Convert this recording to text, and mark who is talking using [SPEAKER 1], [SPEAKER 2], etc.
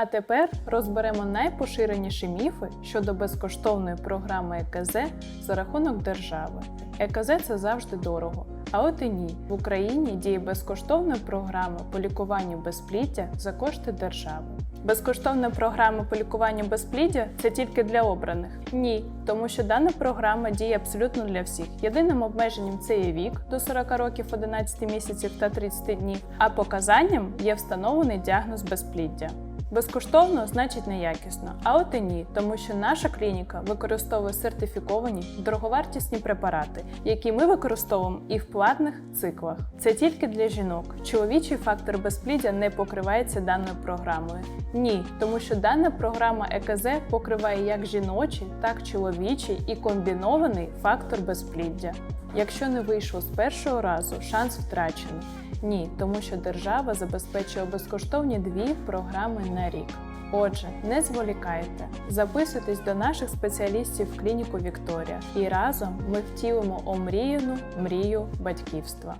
[SPEAKER 1] А тепер розберемо найпоширеніші міфи щодо безкоштовної програми ЕКЗ за рахунок держави. ЕКЗ це завжди дорого. А от і ні, в Україні діє безкоштовна програма по лікуванню безпліддя за кошти держави. Безкоштовна програма по лікуванню безпліддя це тільки для обраних. Ні, тому що дана програма діє абсолютно для всіх. Єдиним обмеженням це є вік до 40 років 11 місяців та 30 днів, а показанням є встановлений діагноз безпліддя. Безкоштовно значить неякісно, а от і ні, тому що наша клініка використовує сертифіковані дороговартісні препарати, які ми використовуємо і в платних циклах. Це тільки для жінок. Чоловічий фактор безпліддя не покривається даною програмою. Ні, тому що дана програма ЕКЗ покриває як жіночий, так чоловічий і комбінований фактор безпліддя. Якщо не вийшло з першого разу, шанс втрачений. Ні, тому що держава забезпечує безкоштовні дві програми на рік. Отже, не зволікайте, записуйтесь до наших спеціалістів в клініку Вікторія, і разом ми втілимо омріяну мрію батьківства.